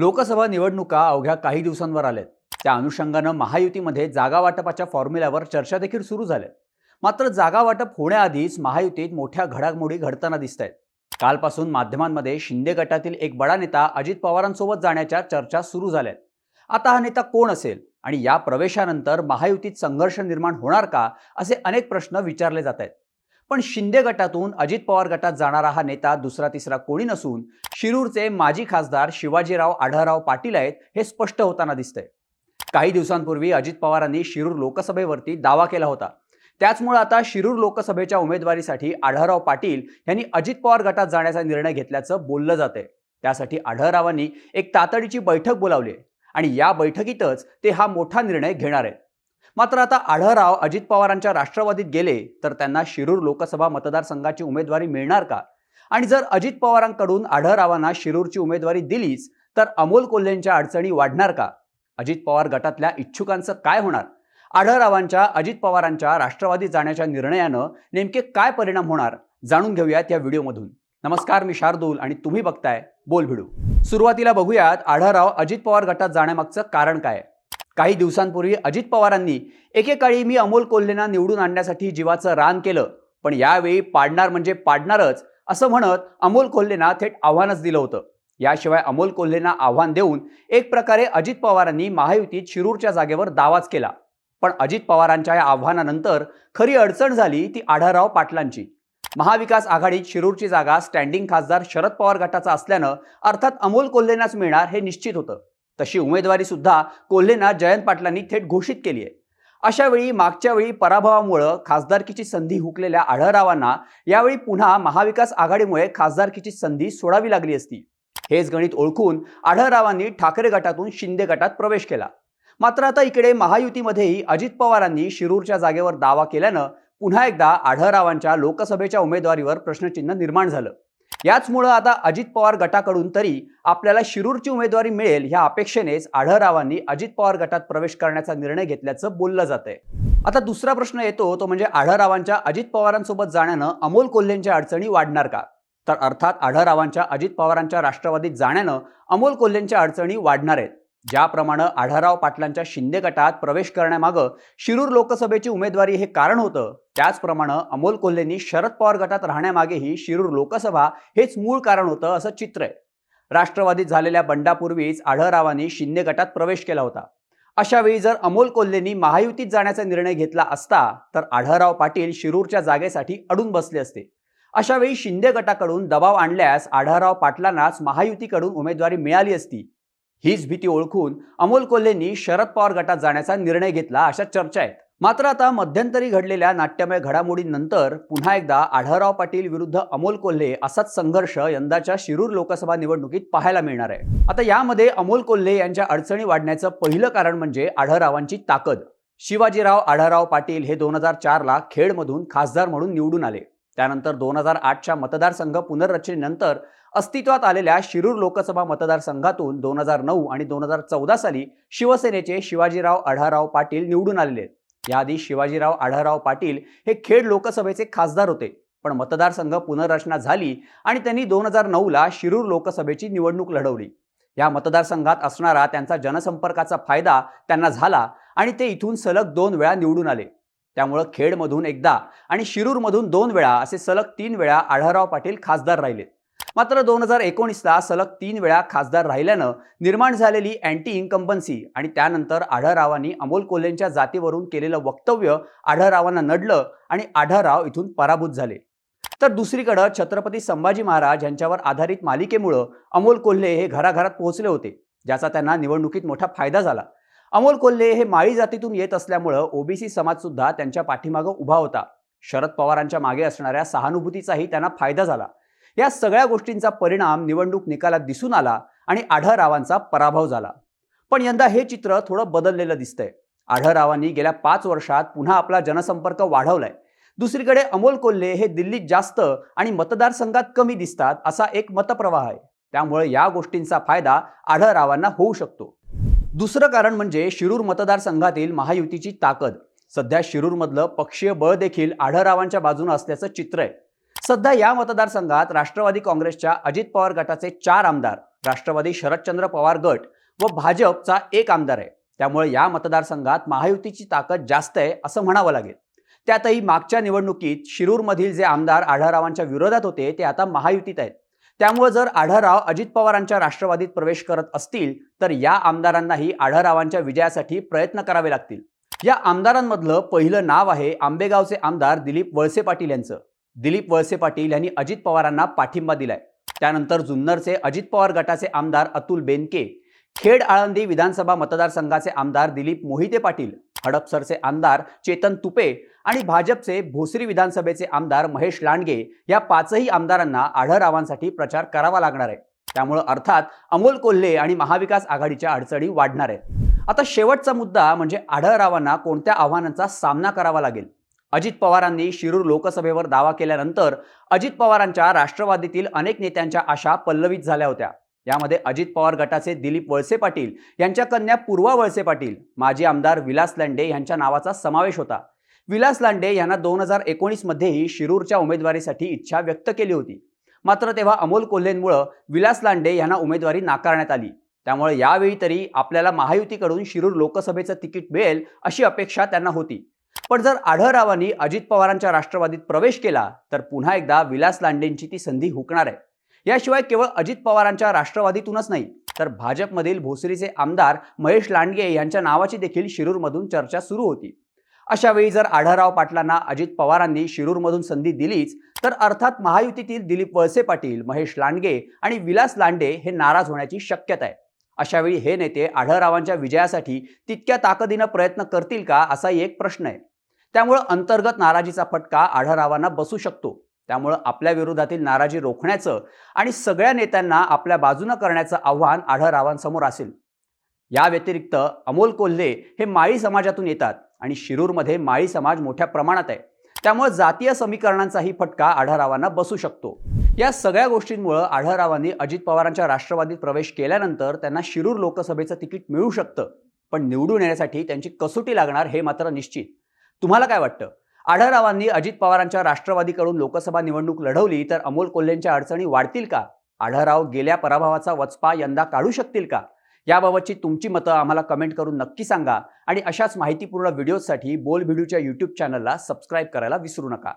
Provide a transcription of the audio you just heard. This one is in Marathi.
लोकसभा निवडणुका अवघ्या काही दिवसांवर आल्यात. त्या अनुषंगानं महायुतीमध्ये जागा वाटपाच्या फॉर्म्युल्यावर चर्चा देखील सुरू झाल्या मात्र जागा वाटप होण्याआधीच महायुतीत मोठ्या घडामोडी घडताना दिसत आहेत कालपासून माध्यमांमध्ये शिंदे गटातील एक बडा नेता अजित पवारांसोबत जाण्याच्या चर्चा सुरू झाल्यात. आता हा नेता कोण असेल आणि या प्रवेशानंतर महायुतीत संघर्ष निर्माण होणार का असे अनेक प्रश्न विचारले जात आहेत पण शिंदे गटातून अजित पवार गटात जाणारा हा नेता दुसरा तिसरा कोणी नसून शिरूरचे माजी खासदार शिवाजीराव आढळराव पाटील आहेत हे स्पष्ट होताना दिसतंय. काही दिवसांपूर्वी अजित पवारांनी शिरूर लोकसभेवरती दावा केला होता. त्याचमुळे आता शिरूर लोकसभेच्या उमेदवारीसाठी आढळराव पाटील यांनी अजित पवार गटात जाण्याचा निर्णय घेतल्याचं बोललं जातंय. त्यासाठी आढळरावांनी एक तातडीची बैठक बोलावली आहे आणि या बैठकीतच ते हा मोठा निर्णय घेणार आहेत. मात्र आता आढळराव अजित पवारांच्या राष्ट्रवादीत गेले तर त्यांना शिरूर लोकसभा मतदारसंघाची उमेदवारी मिळणार का? आणि जर अजित पवारांकडून आढळरावांना शिरूरची उमेदवारी दिलीच तर अमोल कोल्हेंच्या अडचणी वाढणार का? अजित पवार गटातल्या इच्छुकांचं काय होणार? आढळरावांच्या अजित पवारांच्या राष्ट्रवादीत जाण्याच्या निर्णयानं नेमके काय परिणाम होणार? जाणून घेऊयात या व्हिडिओमधून. नमस्कार मी शार्दूल आणि तुम्ही बघताय बोल भिडू सुरुवातीला बघूयात आढळराव अजित पवार गटात जाण्यामागचं कारण काय? काही दिवसांपूर्वी अजित पवारांनी एकेकाळी मी अमोल कोल्हेंना निवडून आणण्यासाठी जीवाचं रान केलं पण यावेळी पाडणार म्हणजे पाडणारच असं म्हणत अमोल कोल्हेंना थेट आव्हानच दिलं होतं. याशिवाय अमोल कोल्हेंना आव्हान देऊन एक प्रकारे अजित पवारांनी महायुतीत शिरूरच्या जागेवर दावाच केला. पण अजित पवारांच्या या आव्हानानंतर खरी अडचण झाली ती आढळराव पाटलांची. महाविकास आघाडीत शिरूरची जागा स्टँडिंग खासदार शरद पवार गटाचा असल्यानं अर्थात अमोल कोल्हेंनाच मिळणार हे निश्चित होतं. तशी उमेदवारी सुद्धा कोल्हेंना जयंत पाटलांनी थेट घोषित केली आहे. अशा वेळी मागच्या वेळी पराभवामुळं खासदारकीची संधी हुकलेल्या आढळरावांना यावेळी पुन्हा महाविकास आघाडीमुळे खासदारकीची संधी सोडावी लागली असती. हेच गणित ओळखून आढळरावांनी ठाकरे गटातून शिंदे गटात प्रवेश केला. मात्र आता इकडे महायुतीमध्येही अजित पवारांनी शिरूरच्या जागेवर दावा केल्यानं पुन्हा एकदा आढळरावांच्या लोकसभेच्या उमेदवारीवर प्रश्नचिन्ह निर्माण झालं. याचमुळं आता अजित पवार गटाकडून तरी आपल्याला शिरूरची उमेदवारी मिळेल ह्या अपेक्षेनेच आढळरावांनी अजित पवार गटात प्रवेश करण्याचा निर्णय घेतल्याचं बोललं जातंय. आता दुसरा प्रश्न येतो तो म्हणजे आढळरावांच्या अजित पवारांसोबत जाण्यानं अमोल कोल्हेंच्या अडचणी वाढणार का? तर अर्थात आढळरावांच्या अजित पवारांच्या राष्ट्रवादीत जाण्यानं अमोल कोल्हेंच्या अडचणी वाढणार आहेत. ज्याप्रमाणे आढाराव पाटलांच्या शिंदे गटात प्रवेश करण्यामागं शिरूर लोकसभेची उमेदवारी हे कारण होतं त्याचप्रमाणे अमोल कोल्हेंनी शरद पवार गटात राहण्यामागेही शिरूर लोकसभा हेच मूळ कारण होतं असं चित्र आहे. राष्ट्रवादीत झालेल्या बंडापूर्वीच आढळरावांनी शिंदे गटात प्रवेश केला होता. अशावेळी जर अमोल कोल्हेंनी महायुतीत जाण्याचा निर्णय घेतला असता तर आढळराव पाटील शिरूरच्या जागेसाठी अडून बसले असते. अशावेळी शिंदे गटाकडून दबाव आणल्यास आढळराव पाटलांनाच महायुतीकडून उमेदवारी मिळाली असती. हीच भीती ओळखून अमोल कोल्हेंनी शरद पवार गटात जाण्याचा निर्णय घेतला अशा चर्चा आहेत. मात्र आता मध्यंतरी घडलेल्या नाट्यमय घडामोडींनंतर पुन्हा एकदा आढळराव पाटील विरुद्ध अमोल कोल्हे असाच संघर्ष यंदाच्या शिरूर लोकसभा निवडणुकीत पाहायला मिळणार आहे. आता यामध्ये अमोल कोल्हे यांच्या अडचणी वाढण्याचं पहिलं कारण म्हणजे आढळरावांची ताकद. शिवाजीराव आढळराव पाटील हे दोन हजार चारला खेडमधून खासदार म्हणून निवडून आले. त्यानंतर दोन हजार आठच्या मतदारसंघ पुनर्रचनेनंतर अस्तित्वात आलेल्या शिरूर लोकसभा मतदारसंघातून दोन हजार नऊ आणि दोन हजार चौदा साली शिवसेनेचे शिवाजीराव आढाराव पाटील निवडून आलेले याआधी शिवाजीराव आढाराव पाटील हे खेड लोकसभेचे खासदार होते. पण मतदारसंघ पुनर्रचना झाली आणि त्यांनी दोन हजार नऊला शिरूर लोकसभेची निवडणूक लढवली. या मतदारसंघात असणारा त्यांचा जनसंपर्काचा फायदा त्यांना झाला आणि ते इथून सलग दोन वेळा निवडून आले. त्यामुळं खेडमधून एकदा आणि शिरूरमधून दोन वेळा असे सलग तीन वेळा आढळराव पाटील खासदार राहिलेत मात्र दोन हजार एकोणीसला सलग तीन वेळा खासदार राहिल्यानं निर्माण झालेली अँटी इन्कम्बन्सी आणि त्यानंतर आढळरावांनी अमोल कोल्हेंच्या जातीवरून केलेलं वक्तव्य आढळरावांना नडलं आणि आढळराव इथून पराभूत झाले. तर दुसरीकडं छत्रपती संभाजी महाराज यांच्यावर आधारित मालिकेमुळं अमोल कोल्हे हे घराघरात पोहोचले होते ज्याचा त्यांना निवडणुकीत मोठा फायदा झाला. अमोल कोल्हे हे माळी जातीतून येत असल्यामुळं ओबीसी समाजसुद्धा त्यांच्या पाठीमागं उभा होता. शरद पवारांच्या मागे असणाऱ्या सहानुभूतीचाही त्यांना फायदा झाला. या सगळ्या गोष्टींचा परिणाम निवडणूक निकालात दिसून आला आणि आढळरावांचा पराभव झाला. पण यंदा हे चित्र थोडं बदललेलं दिसतंय. आढळरावांनी गेल्या पाच वर्षात पुन्हा आपला जनसंपर्क वाढवलाय. दुसरीकडे अमोल कोल्हे हे दिल्लीत जास्त आणि मतदारसंघात कमी दिसतात असा एक मतप्रवाह आहे. त्यामुळे या गोष्टींचा फायदा आढळरावांना होऊ शकतो. दुसरं कारण म्हणजे शिरूर मतदारसंघातील महायुतीची ताकद. सध्या शिरूरमधलं पक्षीय बळ देखील आढळरावांच्या बाजूने असल्याचं चित्र आहे. सध्या या मतदारसंघात राष्ट्रवादी काँग्रेसच्या अजित पवार गटाचे चार आमदार राष्ट्रवादी शरदचंद्र पवार गट व भाजपचा एक आमदार आहे. त्यामुळे या मतदारसंघात महायुतीची ताकद जास्त आहे असं म्हणावं लागेल. त्यातही मागच्या निवडणुकीत शिरूरमधील जे आमदार आढळरावांच्या विरोधात होते ते आता महायुतीत आहेत. त्यामुळे जर आढळराव अजित पवारांच्या राष्ट्रवादीत प्रवेश करत असतील तर या आमदारांनाही आढळरावांच्या विजयासाठी प्रयत्न करावे लागतील. या आमदारांमधलं पहिलं नाव आहे आंबेगावचे आमदार दिलीप वळसे पाटील यांचं. दिलीप वळसे पाटील यांनी अजित पवारांना पाठिंबा दिलाय. त्यानंतर जुन्नरचे अजित पवार गटाचे आमदार अतुल बेनके खेड आळंदी विधानसभा मतदारसंघाचे आमदार दिलीप मोहिते पाटील हडपसरचे आमदार चेतन तुपे आणि भाजपचे भोसरी विधानसभेचे आमदार महेश लांडगे या पाचही आमदारांना आढळरावांसाठी प्रचार करावा लागणार आहे. त्यामुळं अर्थात अमोल कोल्हे आणि महाविकास आघाडीच्या अडचणी वाढणार आहेत. आता शेवटचा मुद्दा म्हणजे आढळरावांना कोणत्या आव्हानांचा सामना करावा लागेल? अजित पवारांनी शिरूर लोकसभेवर दावा केल्यानंतर अजित पवारांच्या राष्ट्रवादीतील अनेक नेत्यांच्या आशा पल्लवित झाल्या होत्या. यामध्ये अजित पवार गटाचे दिलीप वळसे पाटील यांच्या कन्या पूर्वा वळसे पाटील माजी आमदार विलास लांडे यांच्या नावाचा समावेश होता. विलास लांडे यांना दोन हजार एकोणीसमध्येही शिरूरच्या उमेदवारीसाठी इच्छा व्यक्त केली होती. मात्र तेव्हा अमोल कोल्हेंमुळं विलास लांडे यांना उमेदवारी नाकारण्यात आली. त्यामुळे यावेळी तरी आपल्याला महायुतीकडून शिरूर लोकसभेचं तिकीट मिळेल अशी अपेक्षा त्यांना होती. पण जर आढळरावांनी अजित पवारांच्या राष्ट्रवादीत प्रवेश केला तर पुन्हा एकदा विलास लांडेंची ती संधी हुकणार आहे. याशिवाय केवळ अजित पवारांच्या राष्ट्रवादीतूनच नाही तर भाजपमधील भोसरीचे आमदार महेश लांडगे यांच्या नावाची देखील शिरूरमधून चर्चा सुरू होती. अशा वेळी जर आढळराव पाटलांना अजित पवारांनी शिरूरमधून संधी दिलीच तर अर्थात महायुतीतील दिलीप वळसे पाटील महेश लांडगे आणि विलास लांडे हे नाराज होण्याची शक्यता आहे. अशावेळी हे नेते आढळरावांच्या विजयासाठी तितक्या ताकदीनं प्रयत्न करतील का असाही एक प्रश्न आहे. त्यामुळं अंतर्गत नाराजीचा फटका आढळरावांना बसू शकतो. त्यामुळं आपल्या विरोधातील नाराजी रोखण्याचं आणि सगळ्या नेत्यांना आपल्या बाजूनं करण्याचं आव्हान आढळरावांसमोर असेल. या व्यतिरिक्त अमोल कोल्हे हे माळी समाजातून येतात आणि शिरूरमध्ये माळी समाज मोठ्या प्रमाणात आहे. त्यामुळे जातीय समीकरणांचाही फटका आढळरावांना बसू शकतो. या सगळ्या गोष्टींमुळं आढळरावांनी अजित पवारांच्या राष्ट्रवादीत प्रवेश केल्यानंतर त्यांना शिरूर लोकसभेचं तिकीट मिळू शकतं पण निवडून येण्यासाठी त्यांची कसोटी लागणार हे मात्र निश्चित. तुम्हाला काय वाटतं? आढळरावांनी अजित पवारांच्या राष्ट्रवादीकडून लोकसभा निवडणूक लढवली तर अमोल कोल्हेंच्या अडचणी वाढतील का? आढळराव गेल्या पराभवाचा वचपा यंदा काढू शकतील का? याबाबतची तुमची मतं आम्हाला कमेंट करून नक्की सांगा आणि अशाच माहितीपूर्ण व्हिडिओसाठी बोल व्हिडिओच्या यूट्यूब चॅनलला सबस्क्राईब करायला विसरू नका.